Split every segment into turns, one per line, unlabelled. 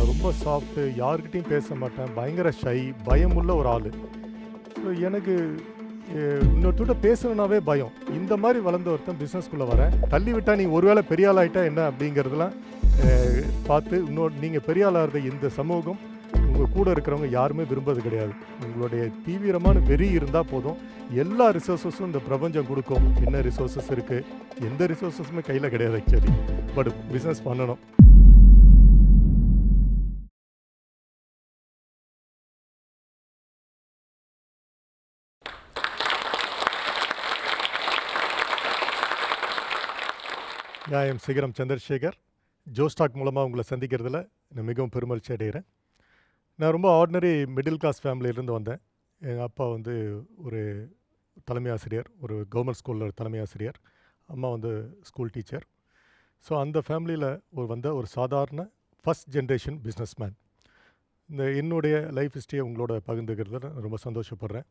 நான் ரொம்ப சாஃப்ட்டு யாருக்கிட்டையும் பேச மாட்டேன். பயங்கர ஷை பயமுள்ள ஒரு ஆள். ஸோ எனக்கு இன்னொருத்தோட பேசணுன்னாவே பயம். இந்த மாதிரி வளர்ந்த ஒருத்தன் பிஸ்னஸ்குள்ளே வரேன். தள்ளி விட்டால் நீ ஒருவேளை பெரிய ஆள் ஆகிட்டா என்ன அப்படிங்கிறதுலாம் பார்த்து இன்னொரு நீங்கள் பெரிய ஆளாகிறத இந்த சமூகம் உங்கள் கூட இருக்கிறவங்க யாருமே விரும்புறது கிடையாது. உங்களுடைய தீவிரமான வெறி இருந்தால் போதும். எல்லா ரிசோர்ஸஸும் இந்த பிரபஞ்சம் கொடுக்கும். என்ன ரிசோர்ஸஸ் இருக்குது எந்த ரிசோர்ஸஸுமே கையில் கிடையாது ஆக்சுவலி பட் பிஸ்னஸ் பண்ணணும். நான் எம் சிகரம் சந்திரசேகர். ஜோஸ்டாக் மூலமாக உங்களை சந்திக்கிறதுல நான் மிகவும் பெருமகிழ்ச்சி அடைகிறேன். நான் ரொம்ப ஆர்டினரி மிடில் கிளாஸ் ஃபேமிலியிலேருந்து வந்தேன். எங்கள் அப்பா வந்து ஒரு தலைமை ஆசிரியர் ஒரு கவர்மெண்ட் ஸ்கூலில் தலைமை ஆசிரியர் அம்மா வந்து ஸ்கூல் டீச்சர் ஸோ அந்த ஃபேமிலியில் ஒரு வந்த ஒரு சாதாரண ஃபஸ்ட் ஜென்ரேஷன் பிஸ்னஸ்மேன் இந்த என்னுடைய லைஃப் ஹிஸ்ட்ரியை உங்களோட பகிர்ந்துக்கிறதுல நான் ரொம்ப சந்தோஷப்படுறேன்.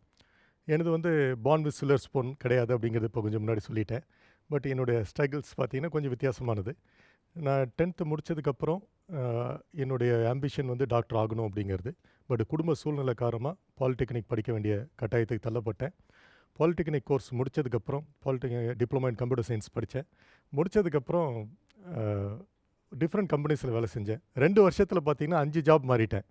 எனது வந்து பான் வித் சில்லர் ஸ்பூன் கிடையாது அப்படிங்கிறது இப்போ கொஞ்சம் முன்னாடி சொல்லிட்டேன். பட் என்னுடைய ஸ்ட்ரகிள்ஸ் பார்த்தீங்கன்னா கொஞ்சம் வித்தியாசமானது. நான் டென்த்து முடித்ததுக்கப்புறம் என்னுடைய ஆம்பிஷன் வந்து டாக்டர் ஆகணும் அப்படிங்கிறது. பட் குடும்ப சூழ்நிலை காரணமாக பாலிடெக்னிக் படிக்க வேண்டிய கட்டாயத்துக்கு தள்ளப்பட்டேன். பாலிடெக்னிக் கோர்ஸ் முடித்ததுக்கப்புறம் polytechnic diploma in computer science படித்தேன். முடித்ததுக்கப்புறம் டிஃப்ரெண்ட் கம்பெனிஸில் வேலை செஞ்சேன். ரெண்டு வருஷத்தில் பார்த்திங்கன்னா அஞ்சு ஜாப் மாறிட்டேன்.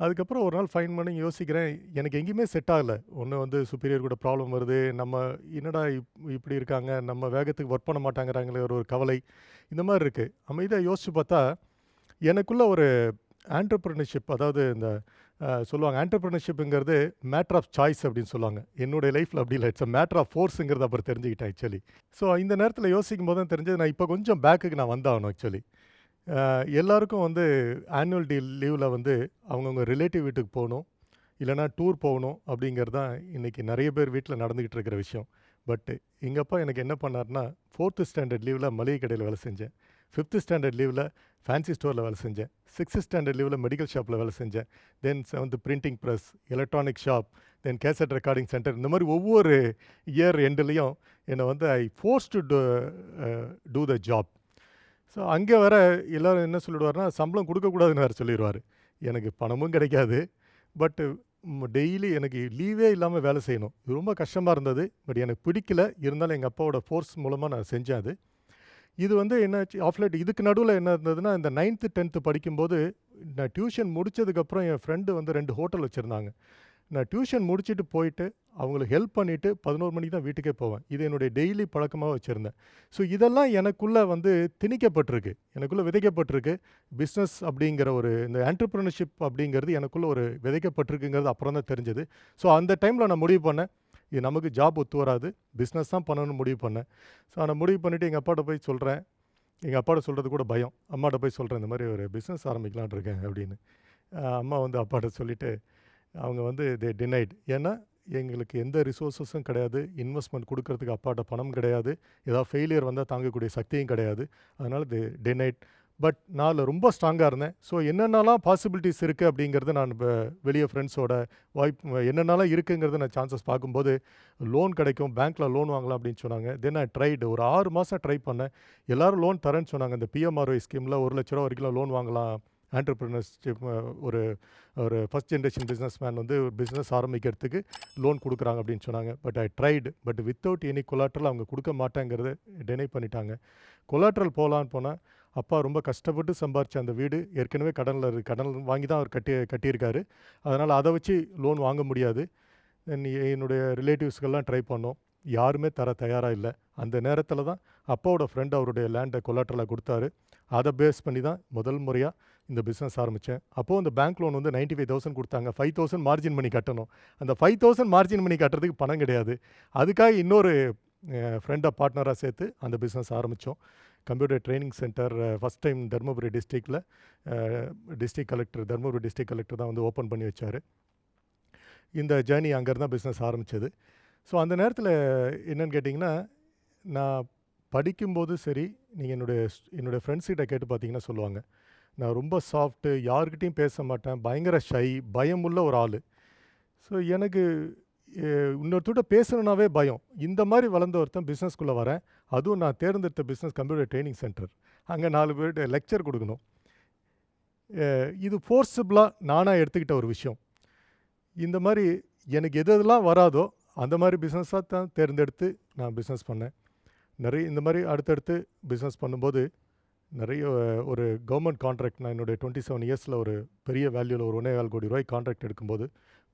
அதுக்கப்புறம் ஒரு நாள் ஃபைன் பண்ணி யோசிக்கிறேன் எனக்கு எங்கேயுமே செட் ஆகலை. ஒன்று வந்து சுப்பீரியர் கூட ப்ராப்ளம் வருது. நம்ம என்னடா இப் இப்படி இருக்காங்க? நம்ம வேகத்துக்கு ஒர்க் பண்ண மாட்டாங்கிறாங்களே ஒரு ஒரு கவலை. இந்த மாதிரி இருக்குது அமைதியாக யோசித்து பார்த்தா எனக்குள்ளே ஒரு ஆண்டர்பிரினர்ஷிப் அதாவது இந்த சொல்லுவாங்க ஆண்டர்பிரினர்ஷிப்புங்கிறது மேட்ரு ஆஃப் சாய்ஸ் அப்படின்னு சொல்லுவாங்க. என்னுடைய லைஃப்பில் அப்படி இல்லை. இட்ஸ் அ மேட்ரு ஆஃப் ஃபோர்ஸுங்கிறத அப்புறம் தெரிஞ்சுக்கிட்டேன் ஆக்சுவலி ஸோ இந்த நேரத்தில் யோசிக்கும் போது தான் தெரிஞ்சது நான் இப்போ கொஞ்சம் பேக்குக்கு நான் வந்தாகணும் ஆக்சுவலி எல்லாருக்கும் வந்து ஆனுவல் டே லீவில் வந்து அவங்கவுங்க ரிலேட்டிவ் வீட்டுக்கு போகணும். இல்லைனா டூர் போகணும் அப்படிங்கிறது தான் இன்றைக்கி நிறைய பேர் வீட்டில் நடந்துக்கிட்டு இருக்கிற விஷயம். பட்டு எங்கள் அப்பா எனக்கு என்ன பண்ணார்னா ஃபோர்த்து ஸ்டாண்டர்ட் லீவில் மளிகை கடையில் வேலை செஞ்சேன். ஃபிஃப்த்து ஸ்டாண்டர்ட் லீவில் ஃபேன்சி ஸ்டோரில் வேலை செஞ்சேன். சிக்ஸ்த்து ஸ்டாண்டர்ட் லீவில் மெடிக்கல் ஷாப்பில் வேலை செஞ்சேன். Then seventh printing press electronic shop then cassette recording centre இந்த மாதிரி ஒவ்வொரு இயர் எண்டுலேயும் என்னை வந்து I force to do the job so அங்கே வர எல்லோரும் என்ன சொல்லிடுவார்னா சம்பளம் கொடுக்கக்கூடாதுன்னு வேறு சொல்லிடுவார். எனக்கு பணமும் கிடைக்காது பட்டு டெய்லி எனக்கு லீவே இல்லாமல் வேலை செய்யணும். இது ரொம்ப கஷ்டமாக இருந்தது பட் எனக்கு பிடிக்கல. இருந்தாலும் எங்கள் அப்பாவோட ஃபோர்ஸ் மூலமாக நான் செஞ்சேன் அது. இது வந்து என்னாச்சு ஆஃப்லைட் இதுக்கு நடுவில் என்ன இருந்ததுன்னா இந்த நைன்த்து டென்த்து படிக்கும்போது நான் டியூஷன் முடிச்சதுக்கப்புறம் என் ஃப்ரெண்டு வந்து ரெண்டு ஹோட்டல் வச்சுருந்தாங்க. நான் டியூஷன் முடிச்சுட்டு போயிட்டு அவங்களுக்கு ஹெல்ப் பண்ணிவிட்டு பதினோரு மணிக்கு தான் வீட்டுக்கே போவேன். இது என்னுடைய டெய்லி பழக்கமாக வச்சுருந்தேன். ஸோ இதெல்லாம் எனக்குள்ளே வந்து திணிக்கப்பட்டிருக்கு. எனக்குள்ளே விதைக்கப்பட்டிருக்கு. பிஸ்னஸ் அப்படிங்கிற ஒரு இந்த ஆண்டர்பிரினர்ஷிப் அப்படிங்கிறது எனக்குள்ளே ஒரு விதைக்கப்பட்டிருக்குங்கிறது அப்புறம் தான் தெரிஞ்சது. ஸோ அந்த டைமில் நான் முடிவு பண்ணேன். இது நமக்கு ஜாப் ஒத்து வராது. பிஸ்னஸ் தான் பண்ணணும்னு முடிவு பண்ணேன். ஸோ நான் முடிவு பண்ணிவிட்டு எங்கள் அப்பாட்ட போய் சொல்கிறேன் எங்கள் அப்பாட்ட சொல்கிறது கூட பயம். அம்மாட்ட போய் சொல்கிறேன் இந்த மாதிரி ஒரு பிஸ்னஸ் ஆரம்பிக்கலான் இருக்கேன் அப்படின்னு. அம்மா வந்து அப்பாட்ட சொல்லிவிட்டு அவங்க வந்து தே டினைட் ஏன்னா எங்களுக்கு எந்த ரிசோர்ஸஸும் கிடையாது. இன்வெஸ்ட்மெண்ட் கொடுக்கறதுக்கு அப்பாட்ட பணம் கிடையாது. ஏதாவது ஃபெயிலியர் வந்தால் தாங்கக்கூடிய சக்தியும் கிடையாது. அதனால் தே டினைட் பட் நான் ரொம்ப ஸ்ட்ராங்காக இருந்தேன். ஸோ என்னென்னலாம் பாசிபிலிட்டிஸ் இருக்குது அப்படிங்கிறது நான் இப்போ வெளியே ஃப்ரெண்ட்ஸோட வாய்ப்பு என்னென்னலாம் இருக்குங்கிறத நான் சான்சஸ் பார்க்கும்போது லோன் கிடைக்கும். பேங்க்கில் லோன் வாங்கலாம் அப்படின்னு சொன்னாங்க. தென் நான் ட்ரைடு ஒரு ஆறு மாதம் ட்ரை பண்ணேன். எல்லோரும் லோன் தரேன்னு சொன்னாங்க. இந்த பிஎம்ஆர்ஒய் ஸ்கீமில் ஒரு லட்ச ரூபா வரைக்கும் லோன் வாங்கலாம். ஆண்டர்பிரினர்ஷிப் ஒரு ஒரு ஃபஸ்ட் ஜென்ரேஷன் பிஸ்னஸ் மேன் வந்து ஒரு பிஸ்னஸ் ஆரம்பிக்கிறதுக்கு லோன் கொடுக்குறாங்க அப்படின்னு சொன்னாங்க. But I tried but without any collateral அவங்க கொடுக்க மாட்டேங்கிறத டினை பண்ணிட்டாங்க. கொலாட்ரல் போகலான்னு போனால் அப்பா ரொம்ப கஷ்டப்பட்டு சம்பாரிச்ச அந்த வீடு ஏற்கனவே கடனில் இருக்குது கடன் வாங்கி தான் அவர் கட்டி கட்டியிருக்காரு. அதனால் அதை வச்சு லோன் வாங்க முடியாது. என்னுடைய ரிலேட்டிவ்ஸ்க்கெல்லாம் ட்ரை பண்ணோம். யாருமே தர தயாராக இல்லை. அந்த நேரத்தில் தான் அப்பாவோட ஃப்ரெண்ட் அவருடைய லேண்டை கொலாட்ரலாக கொடுத்தாரு. அதை பேஸ் பண்ணி தான் முதல் முறையாக இந்த பிஸ்னஸ் ஆரம்பித்தேன் அப்போது அந்த பேங்க் லோன் வந்து நைன்ட்டி ஃபைவ் தௌசண்ட் கொடுத்தாங்க. ஃபைவ் தௌசண்ட் மார்ஜின் பண்ணி கட்டணும். அந்த ஃபைவ் தௌசண்ட் மார்ஜின் பண்ணி கட்டுறதுக்கு பணம் கிடையாது. அதுக்காக இன்னொரு ஃப்ரெண்டாக பார்ட்னராக சேர்த்து அந்த பிஸ்னஸ் ஆரம்பித்தோம் computer training centre first time Dharmapuri டிஸ்ட்ரிக்டில் district collector Dharmapuri district collector தான் வந்து ஓப்பன் பண்ணி வச்சார். இந்த ஜேர்னி அங்கேருந்து தான் பிஸ்னஸ் ஆரம்பித்தது ஸோ அந்த நேரத்தில் என்னென்னு கேட்டிங்கன்னா நான் படிக்கும்போது சரி நீங்கள் என்னுடைய என்னுடைய ஃப்ரெண்ட்ஸ்கிட்ட கேட்டு பார்த்தீங்கன்னா சொல்லுவாங்க. நான் ரொம்ப சாஃப்ட்டு யாருக்கிட்டேயும் பேச மாட்டேன். பயங்கர ஷை பயமுள்ள ஒரு ஆள். ஸோ எனக்கு இன்னொருத்தோட பேசணுன்னாவே பயம். இந்த மாதிரி வளர்ந்த ஒருத்தன் பிஸ்னஸ்குள்ளே வரேன். அதுவும் நான் தேர்ந்தெடுத்த பிஸ்னஸ் கம்ப்யூட்டர் ட்ரைனிங் சென்டர் அங்கே நாலு பேர்கிட்ட லெக்சர் கொடுக்கணும். இது ஃபோர்ஸபிளாக நானாக எடுத்துக்கிட்ட ஒரு விஷயம். இந்த மாதிரி எனக்கு எது எதெல்லாம் வராதோ அந்த மாதிரி பிஸ்னஸாக தான் தேர்ந்தெடுத்து நான் பிஸ்னஸ் பண்ணேன். நிறைய இந்த மாதிரி அடுத்தடுத்து பிஸ்னஸ் பண்ணும்போது நிறைய ஒரு கவர்மெண்ட் கான்ட்ராக்ட் நான் என்னுடைய டுவெண்ட்டி செவன் இயர்ஸில் ஒரு பெரிய வேல்யூவில் ஒரு ஒன்றே கால் கோடி ரூபாய் கான்ட்ராக்ட் எடுக்கும்போது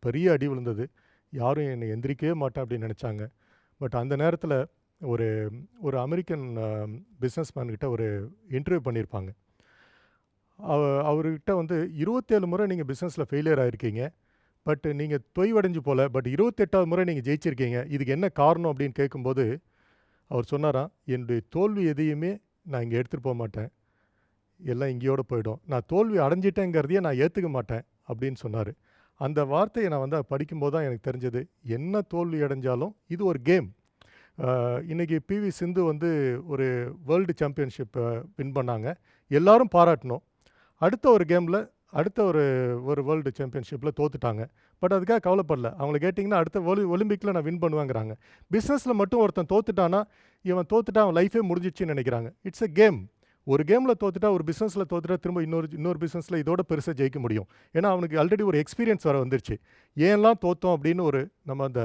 பெரிய அடி விழுந்தது. யாரும் என்னை எந்திரிக்கவே மாட்டேன் அப்படின்னு நினச்சாங்க. பட் அந்த நேரத்தில் ஒரு ஒரு அமெரிக்கன் பிஸ்னஸ் மேன்கிட்ட ஒரு இன்டர்வியூ பண்ணியிருப்பாங்க. அவ அவர்கிட்ட வந்து இருபத்தேழு முறை நீங்கள் பிஸ்னஸில் ஃபெயிலியர் ஆகிருக்கீங்க பட் நீங்கள் தொய்வடைஞ்சு போல பட் இருபத்தெட்டாவது முறை நீங்கள் ஜெயிச்சிருக்கீங்க. இதுக்கு என்ன காரணம் அப்படின்னு கேட்கும்போது அவர் சொன்னாராம் என்னுடைய தோல்வி எதையுமே நான் இங்கே எடுத்துகிட்டு போக மாட்டேன். எல்லாம் இங்கேயோடு போயிடும். நான் தோல்வி அடைஞ்சிட்டேங்கிறதையே நான் ஏற்றுக்க மாட்டேன் அப்படின்னு சொன்னார். அந்த வார்த்தையை நான் வந்து படிக்கும்போது தான் எனக்கு தெரிஞ்சது. என்ன தோல்வி அடைஞ்சாலும் இது ஒரு கேம். இன்றைக்கி பிவி சிந்து வந்து ஒரு வேர்ல்டு சாம்பியன்ஷிப்பை வின் பண்ணாங்க. எல்லாரும் பாராட்டணும். அடுத்த ஒரு கேமில் அடுத்த ஒரு ஒரு வேர்ல்டு சாம்பியன்ஷிப்பில் தோத்துட்டாங்க. பட் அதுக்காக கவலைப்படல. அவங்கள கேட்டிங்கன்னா அடுத்த ஒலி ஒலிம்பிக்கில் நான் வின் பண்ணுவேங்கிறாங்க. பிஸ்னஸில் மட்டும் ஒருத்தன் தோத்துட்டானா இவன் தோத்துட்டா அவன் லைஃபே முடிஞ்சிச்சுன்னு நினைக்கிறாங்க. இட்ஸ் எ கேம் ஒரு கேமில் தோத்துட்டா ஒரு பிஸ்னஸில் தோத்துட்டா திரும்ப இன்னொரு இன்னொரு பிஸ்னஸில் இதோட பெருசாக ஜெயிக்க முடியும். ஏன்னா அவனுக்கு ஆல்ரெடி ஒரு எக்ஸ்பீரியன்ஸ் வர வந்துருச்சு. ஏன்லாம் தோத்தோம் அப்படின்னு ஒரு நம்ம அந்த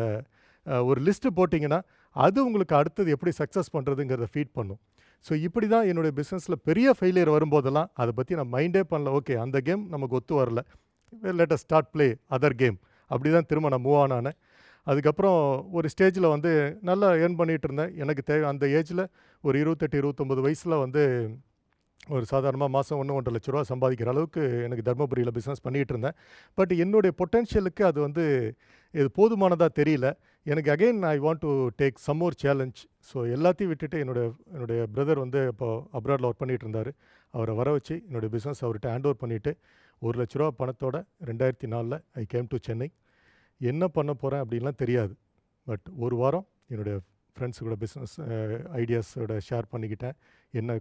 ஒரு லிஸ்ட்டு போட்டிங்கன்னா அது உங்களுக்கு அடுத்தது எப்படி சக்ஸஸ் பண்ணுறதுங்கிறத ஃபீட் பண்ணும். ஸோ இப்படி தான் என்னுடைய பிஸ்னஸில் பெரிய ஃபெயிலியர் வரும்போதெல்லாம் அதை பற்றி நான் மைண்டே பண்ணல. ஓகே அந்த கேம் நமக்கு ஒத்து வரல. Let us start play other game அப்படி தான் திரும்ப நான் மூவ் ஆன் ஆனேன். அதுக்கப்புறம் ஒரு ஸ்டேஜில் வந்து நல்லா ஏர்ன் பண்ணிகிட்டு இருந்தேன். எனக்கு தேவை அந்த ஏஜில் ஒரு இருபத்தெட்டு இருபத்தொம்பது வயசில் வந்து ஒரு சாதாரணமாக மாதம் ஒன்று ஒன்றரை லட்ச ரூபா சம்பாதிக்கிற அளவுக்கு எனக்கு தர்மபுரியில் பிஸ்னஸ் பண்ணிகிட்டு இருந்தேன். பட் என்னுடைய பொட்டென்ஷியலுக்கு அது வந்து இது போதுமானதாக தெரியல. எனக்கு again I want to take some more challenge so எல்லாத்தையும் விட்டுட்டு என்னுடைய என்னுடைய பிரதர் வந்து இப்போ அப்ராடில் ஒர்க் பண்ணிகிட்டு இருந்தார். அவரை வர வச்சு என்னுடைய பிஸ்னஸ் அவர்கிட்ட ஹேண்ட் ஓவர் பண்ணிவிட்டு ஒரு லட்ச ரூபா பணத்தோட ரெண்டாயிரத்தி நாலில் ஐ கேம் டு சென்னை என்ன பண்ண போகிறேன் அப்படின்லாம் தெரியாது. பட் ஒரு வாரம் என்னுடைய ஃப்ரெண்ட்ஸ் கூட பிஸ்னஸ் ஐடியாஸோட ஷேர் பண்ணிக்கிட்டேன். என்ன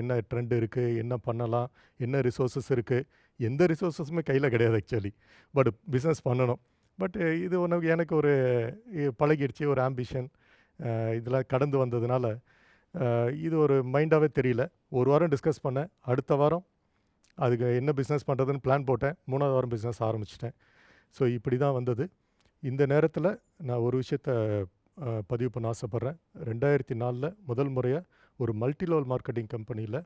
என்ன ட்ரெண்ட் இருக்குது என்ன பண்ணலாம் என்ன ரிசோர்ஸஸ் இருக்குது எந்த ரிசோர்ஸஸுமே கையில் கிடையாது ஆக்சுவலி பட் பிஸ்னஸ் பண்ணணும். பட் இது ஒன்று எனக்கு ஒரு பழகிடுச்சு ஒரு ஆம்பிஷன் இதெல்லாம் கடந்து வந்ததுனால இது ஒரு மைண்டாகவே தெரியல. ஒரு வாரம் டிஸ்கஸ் பண்ணேன். அடுத்த வாரம் அதுக்கு என்ன பிஸ்னஸ் பண்ணுறதுன்னு பிளான் போட்டேன். மூணாவது வாரம் பிஸ்னஸ் ஆரம்பிச்சிட்டேன். ஸோ இப்படி தான் வந்தது. இந்த நேரத்தில் நான் ஒரு விஷயத்த பதிவு பண்ண ஆசைப்பட்றேன். ரெண்டாயிரத்தி நாலில் முதல் முறையாக ஒரு மல்டி லெவல் மார்க்கெட்டிங் கம்பெனியில்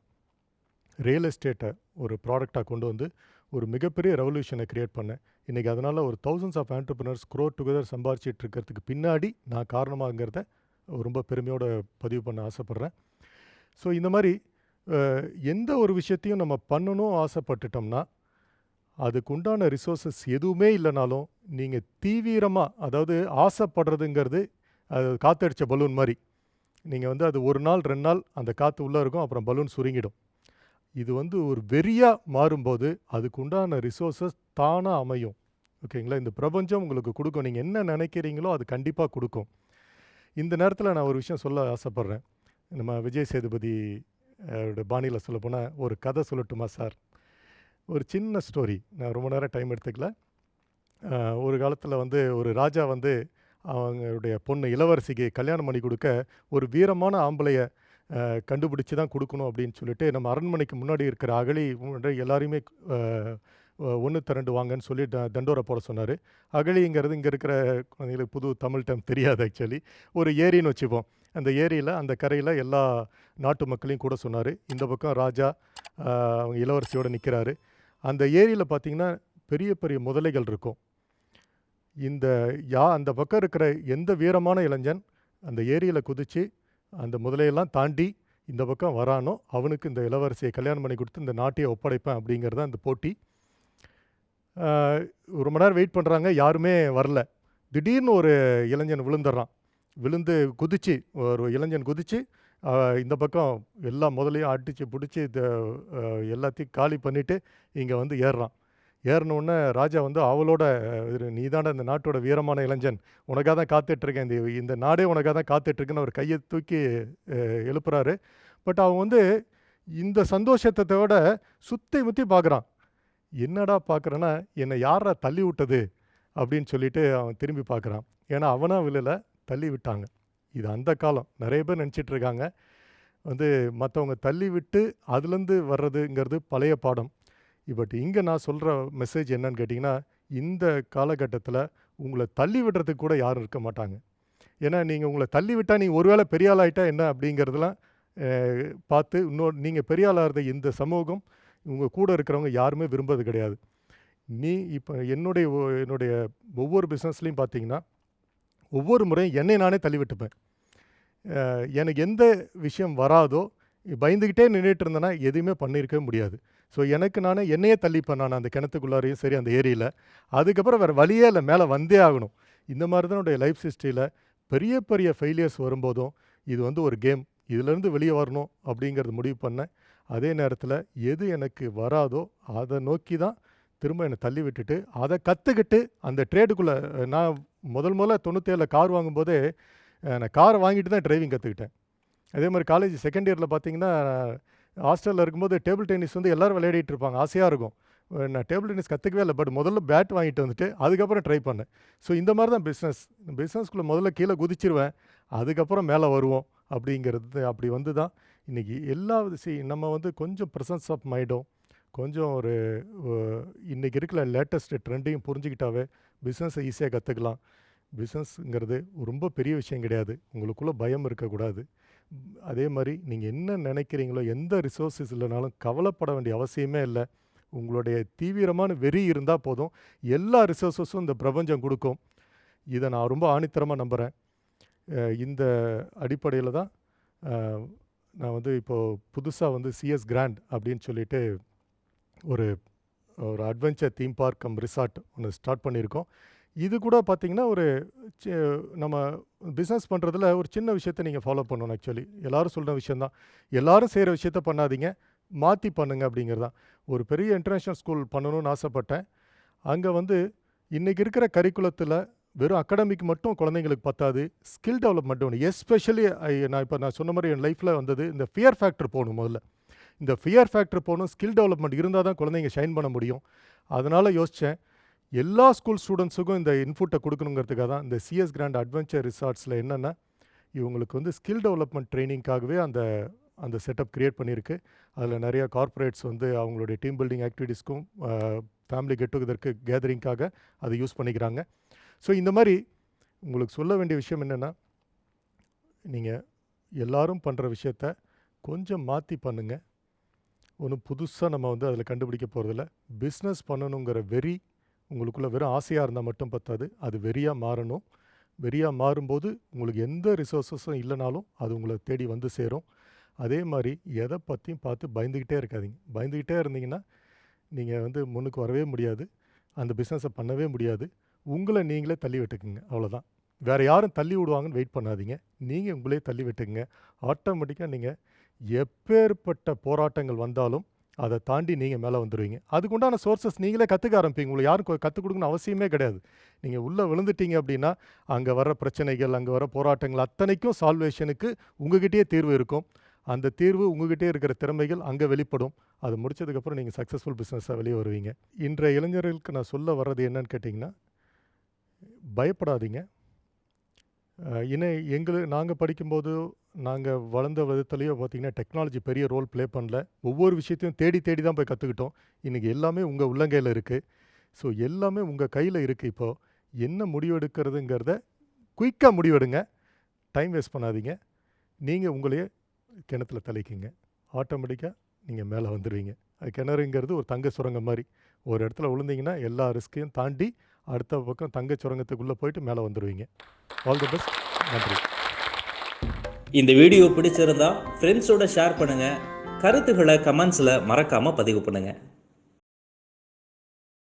ரியல் எஸ்டேட்டை ஒரு ப்ராடக்டாக கொண்டு வந்து ஒரு மிகப்பெரிய ரெவல்யூஷனை க்ரியேட் பண்ணேன். இன்றைக்கி அதனால் ஒரு thousands of entrepreneurs grow together சம்பாரிச்சிட்டு இருக்கிறதுக்கு பின்னாடி நான் காரணமாகங்கிறத ரொம்ப பெருமையோட பதிவு பண்ண ஆசைப்பட்றேன். ஸோ இந்த மாதிரி எந்த ஒரு விஷயத்தையும் நம்ம பண்ணணும் ஆசைப்பட்டுட்டோம்னா அதுக்கு உண்டான ரிசோர்ஸஸ் எதுவுமே இல்லைனாலும் நீங்கள் தீவிரமாக அதாவது ஆசைப்படுறதுங்கிறது அது காற்றடிச்ச பலூன் மாதிரி. நீங்கள் வந்து அது ஒரு நாள் ரெண்டு நாள் அந்த காற்று உள்ளே இருக்கும் அப்புறம் பலூன் சுருங்கிடும். இது வந்து ஒரு வெறியாக மாறும்போது அதுக்கு உண்டான ரிசோர்ஸஸ் தானாக அமையும். ஓகேங்களா இந்த பிரபஞ்சம் உங்களுக்கு கொடுக்கும். நீங்கள் என்ன நினைக்கிறீங்களோ அது கண்டிப்பாக கொடுக்கும். இந்த நேரத்தில் நான் ஒரு விஷயம் சொல்ல ஆசைப்பட்றேன். நம்ம விஜய் சேதுபதி பாணியில் சொல்ல போனால் ஒரு கதை சொல்லட்டுமா சார்? ஒரு சின்ன ஸ்டோரி நான் ரொம்ப நேரம் டைம் எடுத்துக்கல. ஒரு காலத்தில் வந்து ஒரு ராஜா வந்து அவங்களுடைய பொண்ணு இளவரசிக்கு கல்யாணம் பண்ணி கொடுக்க ஒரு வீரமான ஆம்பளையை கண்டுபிடிச்சி கண்டுபிடிச்சு தான் கொடுக்கணும் அப்படின்னு சொல்லிட்டு நம்ம அரண்மனைக்கு முன்னாடி இருக்கிற அகழி எல்லாரையுமே ஒன்று திரண்டு வாங்கன்னு சொல்லி ட தண்டோரை போட சொன்னார். அகழிங்கிறது இங்கே இருக்கிற குழந்தைங்களுக்கு புது தமிழ் டைம் தெரியாது ஆக்சுவலி ஒரு ஏரின்னு வச்சுப்போம். அந்த ஏரியில் அந்த கரையில் எல்லா நாட்டு மக்களையும் கூட சொன்னார். இந்த பக்கம் ராஜா அவங்க இளவரசியோடு நிற்கிறாரு அந்த ஏரியில் பார்த்தீங்கன்னா பெரிய பெரிய முதலைகள் இருக்கும். இந்த யா அந்த பக்கம் இருக்கிற எந்த வீரமான இளைஞன் அந்த ஏரியில் குதித்து அந்த முதலையெல்லாம் தாண்டி இந்த பக்கம் வரானோ அவனுக்கு இந்த இளவரசியை கல்யாணம் பண்ணி கொடுத்து இந்த நாட்டையை ஒப்படைப்பேன் அப்படிங்கிறது அந்த போட்டி. ஒரு மணி நேரம் வெயிட் பண்ணுறாங்க யாருமே வரல. திடீர்னு ஒரு இளைஞன் விழுந்துடுறான் விழுந்து குதிச்சு ஒரு இளைஞன் குதிச்சு இந்த பக்கம் எல்லா முதலையும் அடித்து பிடிச்சி எல்லாத்தையும் காலி பண்ணிவிட்டு இங்கே வந்து ஏறுறான். ஏறினோடனே ராஜா வந்து அவளோட நீ இந்த நாட்டோட வீரமான இளைஞன். உனக்காக தான் காத்துட்ருக்கேன். இந்த இந்த நாடே உனக்காக தான் காத்துட்ருக்குன்னு அவர் கையை தூக்கி எழுப்புறாரு. பட் அவன் வந்து இந்த சந்தோஷத்தை விட சுற்றி முற்றி பார்க்குறான் என்னடா பார்க்குறேன்னா என்னை யாரா தள்ளி விட்டது? அப்படின்னு சொல்லிட்டு அவன் திரும்பி பார்க்குறான் ஏன்னா அவனா விழல தள்ளி விட்டாங்க. இது அந்த காலம். நிறைய பேர் நினச்சிட்டு இருக்காங்க வந்து மற்றவங்க தள்ளி விட்டு அதுலேருந்து வர்றதுங்கிறது பழைய பாடம். பட் இங்கே நான் சொல்கிற மெசேஜ் என்னன்னு கேட்டிங்கன்னா இந்த காலகட்டத்தில் உங்களை தள்ளி விடுறதுக்கு கூட யாரும் இருக்க மாட்டாங்க. ஏன்னா நீங்கள் உங்களை தள்ளி விட்டால் நீங்கள் ஒருவேளை பெரிய ஆளாயிட்டா என்ன அப்படிங்கிறதுலாம் பார்த்து இன்னொரு நீங்கள் பெரிய இருந்த இந்த சமூகம் உங்கள் கூட இருக்கிறவங்க யாருமே விரும்புறது கிடையாது. நீ இப்போ என்னுடைய என்னுடைய ஒவ்வொரு பிஸ்னஸ்லேயும் பார்த்தீங்கன்னா ஒவ்வொரு முறையும் என்னை நானே தள்ளி விட்டுப்பேன். எனக்கு எந்த விஷயம் வராதோ பயந்துக்கிட்டே நின்றுட்டு இருந்தேன்னா எதுவுமே பண்ணியிருக்கவே முடியாது. ஸோ எனக்கு நானே என்னையே தள்ளிப்பேன் நான் அந்த கிணத்துக்குள்ளாரையும் சரி அந்த ஏரியில். அதுக்கப்புறம் வேறு வழியே இல்லை மேலே வந்தே ஆகணும். இந்த மாதிரி தான் என்னுடைய லைஃப் ஹிஸ்ட்ரியில் பெரிய பெரிய ஃபெயிலியர்ஸ் வரும்போதும் இது வந்து ஒரு கேம். இதிலேருந்து வெளியே வரணும் அப்படிங்கிறது முடிவு பண்ணேன். அதே நேரத்தில் எது எனக்கு வராதோ அதை நோக்கி தான் திரும்ப என்னை தள்ளி விட்டுட்டு அதை கற்றுக்கிட்டு அந்த ட்ரேடுக்குள்ளே நான் முதல் முதல்ல தொண்ணூற்றேழில் கார் வாங்கும்போதே நான் காரை வாங்கிட்டு தான் டிரைவிங் கற்றுக்கிட்டேன் அதே மாதிரி காலேஜ் செகண்ட் இயரில் பார்த்தீங்கன்னா ஹாஸ்டலில் இருக்கும்போது டேபிள் டென்னிஸ் வந்து எல்லோரும் விளையாடிட்டு இருப்பாங்க. ஆசையாக இருக்கும். நான் டேபிள் டென்னிஸ் கற்றுக்கவே இல்லை. பட் முதல்ல பேட் வாங்கிட்டு வந்துட்டு அதுக்கப்புறம் ட்ரை பண்ணேன். ஸோ இந்த மாதிரி தான் பிஸ்னஸ் பிஸ்னஸ்குள்ளே முதல்ல கீழே குதிச்சிருவேன். அதுக்கப்புறம் மேலே வருவோம் அப்படிங்கிறது அப்படி வந்து தான் இன்றைக்கி எல்லா சி நம்ம வந்து கொஞ்சம் ப்ரெசன்ஸ் ஆஃப் மைண்டும் கொஞ்சம் ஒரு இன்றைக்கி இருக்கிற லேட்டஸ்ட் ட்ரெண்டையும் புரிஞ்சுக்கிட்டாவே பிஸ்னஸை ஈஸியாக கற்றுக்கலாம் பிஸ்னஸ்ங்கிறது ரொம்ப பெரிய விஷயம் கிடையாது. உங்களுக்குள்ளே பயம் இருக்கக்கூடாது. அதே மாதிரி நீங்கள் என்ன நினைக்கிறீங்களோ எந்த ரிசோர்ஸஸ் இல்லைனாலும் கவலைப்பட வேண்டிய அவசியமே இல்லை. உங்களுடைய தீவிரமான வெறி இருந்தால் போதும். எல்லா ரிசோர்ஸஸும் இந்த பிரபஞ்சம் கொடுக்கும். இதை நான் ரொம்ப ஆணித்தரமாக நம்புகிறேன் இந்த அடிப்படையில் தான் நான் வந்து இப்போது புதுசாக வந்து சிஎஸ் கிராண்ட் அப்படின்னு சொல்லிட்டு ஒரு ஒரு adventure theme park cum resort ஒன்று ஸ்டார்ட் பண்ணியிருக்கோம். இது கூட பார்த்தீங்கன்னா ஒரு நம்ம பிஸ்னஸ் பண்ணுறதுல ஒரு சின்ன விஷயத்தை நீங்கள் ஃபாலோ பண்ணணும் ஆக்சுவலி எல்லோரும் சொல்கிற விஷயந்தான் எல்லாரும் செய்கிற விஷயத்த பண்ணாதீங்க. மாற்றி பண்ணுங்க அப்படிங்கிறது தான். ஒரு பெரிய இன்டர்நேஷ்னல் ஸ்கூல் பண்ணணும்னு ஆசைப்பட்டேன். அங்கே வந்து இன்றைக்கி இருக்கிற கரிக்குலத்தில் வெறும் அகாடமிக் மட்டும் குழந்தைங்களுக்கு பத்தாது. ஸ்கில் டெவலப்மெண்ட் ஒன்று எஸ்பெஷலி நான் இப்போ நான் சொன்ன மாதிரி என் லைஃப்பில் வந்தது இந்த ஃபியர் ஃபேக்டர் போகணும் முதல்ல. இந்த ஃபியர் ஃபேக்டர் போகணும் ஸ்கில் டெவலப்மெண்ட் இருந்தால் தான் குழந்தைங்க ஷைன் பண்ண முடியும். அதனால் யோசித்தேன் எல்லா ஸ்கூல் ஸ்டூடெண்ட்ஸுக்கும் இந்த இன்ஃபுட்டை கொடுக்கணுங்கிறதுக்காக தான் இந்த சிஎஸ் கிராண்ட் அட்வென்ச்சர் ரிசார்ட்ஸில் என்னென்னா இவங்களுக்கு வந்து ஸ்கில் டெவலப்மெண்ட் ட்ரைனிங்காகவே அந்த அந்த செட்டப் க்ரியேட் பண்ணியிருக்கு. அதில் நிறையா கார்ப்பரேட்ஸ் வந்து அவங்களுடைய டீம் பில்டிங் ஆக்டிவிட்டீஸ்க்கும் ஃபேமிலி கெட் டுகெதருக்கு கேதரிங்காக அதை யூஸ் பண்ணிக்கிறாங்க. ஸோ இந்த மாதிரி உங்களுக்கு சொல்ல வேண்டிய விஷயம் என்னென்னா நீங்கள் எல்லாரும் பண்ணுற விஷயத்த கொஞ்சம் மாற்றி பண்ணுங்கள் ஒன்றும் புதுசாக நம்ம வந்து அதில் கண்டுபிடிக்க போகிறதில்ல பிஸ்னஸ் பண்ணணுங்கிற வெறி உங்களுக்குள்ளே வெறும் ஆசையாக இருந்தால் மட்டும் பத்தாது. அது வெறியாக மாறணும். வெறியாக மாறும்போது உங்களுக்கு எந்த ரிசோர்ஸஸும் இல்லைனாலும் அது உங்களை தேடி வந்து சேரும். அதே மாதிரி எதை பற்றியும் பார்த்து பயந்துக்கிட்டே இருக்காதீங்க. பயந்துக்கிட்டே இருந்தீங்கன்னா நீங்கள் வந்து முன்னுக்கு வரவே முடியாது. அந்த பிஸ்னஸை பண்ணவே முடியாது. உங்களை நீங்களே தள்ளி விட்டுக்குங்க. அவ்வளோதான் வேறு யாரும் தள்ளி விடுவாங்கன்னு வெயிட் பண்ணாதீங்க. நீங்கள் உங்களே தள்ளி விட்டுக்குங்க. ஆட்டோமேட்டிக்காக நீங்கள் எப்பேற்பட்ட போராட்டங்கள் வந்தாலும் அதை தாண்டி நீங்கள் மேலே வந்துடுவீங்க அதுக்குண்டான சோர்சஸ் நீங்களே கற்றுக்க ஆரம்பிப்பீங்க. உங்களுக்கு யாரும் கற்றுக் கொடுக்கணும் அவசியமே கிடையாது. நீங்கள் உள்ளே விழுந்துட்டீங்க அப்படின்னா அங்கே வர பிரச்சனைகள் அங்கே வர போராட்டங்கள் அத்தனைக்கும் சால்வேஷனுக்கு உங்ககிட்டயே தீர்வு இருக்கும். அந்த தீர்வு உங்ககிட்டே இருக்கிற திறமைகள் அங்கே வெளிப்படும். அது முடிச்சதுக்கப்புறம் நீங்கள் சக்ஸஸ்ஃபுல் பிஸ்னஸாக வெளியே வருவீங்க. இன்றைய இளைஞர்களுக்கு நான் சொல்ல வர்றது என்னன்னு கேட்டிங்கன்னா பயப்படாதீங்க. இன்னும் இணை எங்களுக்கு நாங்கள் படிக்கும்போது நாங்கள் வளர்ந்த விதத்துலேயோ பார்த்தீங்கன்னா டெக்னாலஜி பெரிய ரோல் ப்ளே பண்ணல. ஒவ்வொரு விஷயத்தையும் தேடி தேடி தான் போய் கற்றுக்கிட்டோம் இன்றைக்கி எல்லாமே உங்கள் உள்ளங்கையில் இருக்குது ஸோ எல்லாமே உங்கள் கையில் இருக்குது இப்போது என்ன முடிவெடுக்கிறதுங்கிறத குயிக்காக முடிவெடுங்க. டைம் வேஸ்ட் பண்ணாதீங்க. நீங்கள் உங்களையே கிணத்துல தலைக்குங்க ஆட்டோமேட்டிக்காக நீங்கள் மேலே வந்துடுவீங்க அது கிணறுங்கிறது ஒரு தங்க சுரங்கம் மாதிரி. ஒரு இடத்துல விழுந்தீங்கன்னா எல்லா ரிஸ்கையும் தாண்டி அடுத்த பக்கம் தங்க சுரங்கத்துக்குள்ளே போயிட்டு மேலே வந்துடுவீங்க ஆல் தி பெஸ்ட் நன்றி.
இந்த வீடியோ பிடிச்சிருந்தா ஃப்ரெண்ட்ஸோட ஷேர் பண்ணுங்கள் கருத்துக்களை கமெண்ட்ஸில் மறக்காமல் பதிவு பண்ணுங்கள்